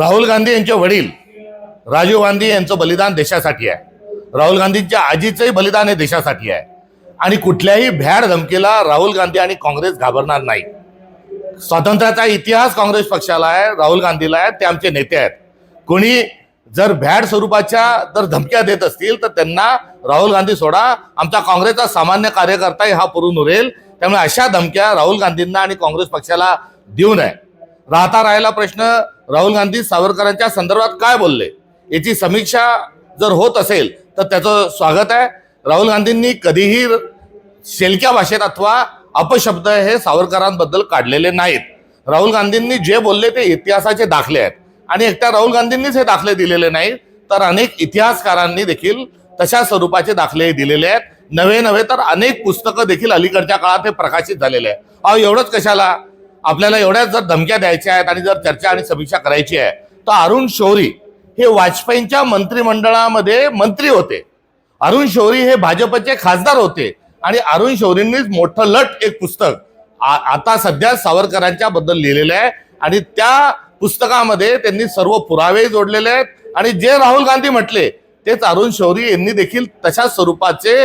राहुल गांधी यांचे वडील राजीव गांधी यांचं बलिदान देशासाठी आहे. राहुल गांधींच्या आजीचंही बलिदान हे देशासाठी आहे. आणि कुठल्याही भ्याड धमकीला राहुल गांधी आणि काँग्रेस घाबरणार नाही. स्वातंत्र्याचा इतिहास काँग्रेस पक्षाला आहे राहुल गांधीला आहे ते आमचे नेते आहेत. कोणी जर भ्याड स्वरूपाच्या जर धमक्या देत असतील तर त्यांना राहुल गांधी सोडा. आमचा काँग्रेसचा सामान्य कार्यकर्ताही हा पुरून उरेल. त्यामुळे अशा धमक्या राहुल गांधींना आणि काँग्रेस पक्षाला देऊ नये. राहता राहिला प्रश्न राहुल गांधी सावरकरांच्या संदर्भात काय बोलले? याची समीक्षा जर होत असेल तर त्याचं स्वागत आहे. राहुल गांधींनी कधीही शेलक्या भाषेत अथवा अपशब्द हे सावरकरांबद्दल काढलेले नाहीत. राहुल गांधींनी जे बोलले ते इतिहासाचे दाखले आहेत. आणि एकट्या राहुल गांधींनीच हे दाखले दिलेले नाहीत तर अनेक इतिहासकारांनी देखील तशा स्वरूपाचे दाखले दिलेले आहेत. नवे नव्हे तर अनेक पुस्तकं देखील अलीकडच्या काळात हे प्रकाशित झालेले आहे अहो एवढंच कशाला? आपल्याला एवढ्या जर धमक्या द्यायच्या आहेत आणि जर चर्चा आणि समीक्षा करायची आहे तर अरुण शौरी हे वाजपेयींच्या मंत्रिमंडळामध्ये मंत्री होते. अरुण शौरी हे भाजपचे खासदार होते आणि अरुण शौरींनीच मोठं लट एक पुस्तक आता सध्या सावरकरांच्या बद्दल लिहिलेलं आहे आणि त्या पुस्तकामध्ये त्यांनी सर्व पुरावे जोडलेले आहेत. आणि जे राहुल गांधी म्हटले तेच अरुण शौरी यांनी देखील तशा स्वरूपाचे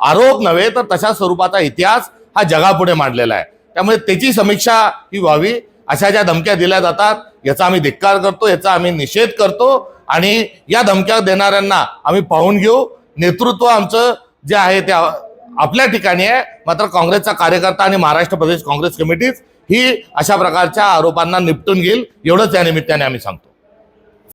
आरोप नव्हे तर तशा स्वरूपाचा इतिहास हा जगापुढे मांडलेला आहे. त्यामुळे त्याची समीक्षा ही व्हावी. अशा ज्या धमक्या दिल्या जातात याचा आम्ही धिक्कार करतो याचा आम्ही निषेध करतो आणि या धमक्या देणाऱ्यांना आम्ही पाहून घेऊ. नेतृत्व आमचं जे आहे ते आपल्या ठिकाणी आहे. मात्र काँग्रेसचा कार्यकर्ता आणि महाराष्ट्र प्रदेश काँग्रेस कमिटीच ही अशा प्रकारच्या आरोपांना निपटून घेईल. एवढंच या निमित्ताने आम्ही सांगतो.